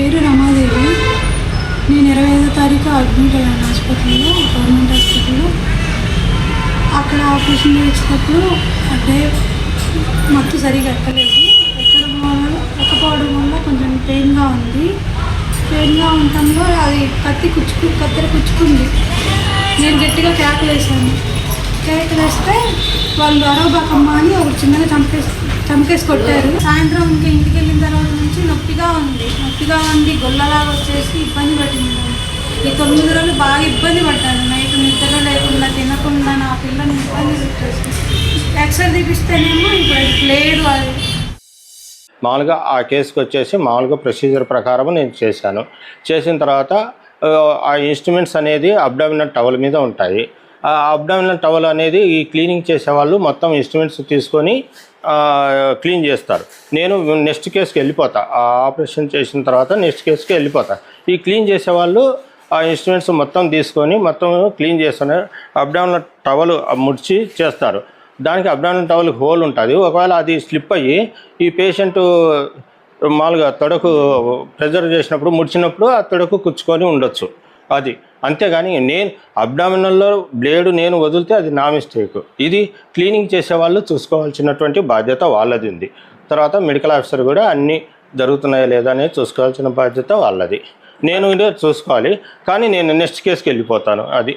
పేరు రమాదేవి. నేను ఇరవై ఐదో తారీఖు అడ్మిట్ అయ్యాను హాస్పిటల్లో గవర్నమెంట్ హాస్పిటల్లో. అక్కడ ఆపరేషన్ చేసేటప్పుడు అంటే మత్తు సరిగా ఎక్కలేదు. ఎక్కడం వల్ల ఎక్కపోవడం వల్ల కొంచెం పెయిన్గా ఉంది. పెయిన్గా ఉండటంలో అది కత్తి కుచ్చుకు కత్తెర కుచ్చుకుంది. నేను గట్టిగా కేకలు వేసాను కేకలు వేస్తే వాళ్ళు అరవబాకమ్మ అని ఒక చిన్నగా చంపేసి చంపేసి కొట్టారు. సాయంత్రం ఇంకా ఇంటికి నొప్పిగా ఉంది నొప్పిగా ఉండి గొల్లలాగా వచ్చేసి ఇబ్బంది పడింది. ఈ తొమ్మిది రోజులు బాగా ఇబ్బంది పడ్డాను. నైట్ నిద్ర లేకుండా తినకుండా నా పిల్లని ఇబ్బంది పెట్టేసి ఎక్స్రే తీపిస్తేనేమో ఇప్పుడు లేదు అది. మామూలుగా ఆ కేసుకి వచ్చేసి మామూలుగా ప్రొసీజర్ ప్రకారం నేను చేశాను. చేసిన తర్వాత ఆ, ఇన్స్ట్రుమెంట్స్ అనేది అబ్డామినల్ టవల్ మీద ఉంటాయి. అబ్డామినల్ టవల్ అనేది ఈ క్లీనింగ్ చేసేవాళ్ళు మొత్తం ఇన్స్ట్రుమెంట్స్ తీసుకొని క్లీన్ చేస్తారు. నేను నెక్స్ట్ కేసుకి వెళ్ళిపోతా. ఆ ఆపరేషన్ చేసిన తర్వాత నెక్స్ట్ కేసుకి వెళ్ళిపోతా. ఈ క్లీన్ చేసేవాళ్ళు ఆ ఇన్స్ట్రుమెంట్స్ మొత్తం తీసుకొని మొత్తం క్లీన్ చేస్తున్నారు అబ్డామినల్ టవల్ ముడిచి చేస్తారు. దానికి అబ్డామినల్ టవల్ హోల్ ఉంటుంది. ఒకవేళ అది స్లిప్ అయ్యి ఈ పేషెంట్ మామూలుగా తొడకు ప్రెజర్ చేసినప్పుడు ముడిచినప్పుడు ఆ తొడకు కుచ్చుకొని ఉండొచ్చు. అది. అంతేగాని నేను అబ్డామినల్లో బ్లేడు నేను వదిలితే అది నా మిస్టేక్. ఇది క్లీనింగ్ చేసేవాళ్ళు చూసుకోవాల్సినటువంటి బాధ్యత వాళ్ళది ఉంది తర్వాత మెడికల్ ఆఫీసర్ కూడా అన్నీ జరుగుతున్నాయా లేదా అనేది చూసుకోవాల్సిన బాధ్యత వాళ్ళది. నేను ఇదే చూసుకోవాలి. కానీ నేను నెక్స్ట్ కేసుకి వెళ్ళిపోతాను అది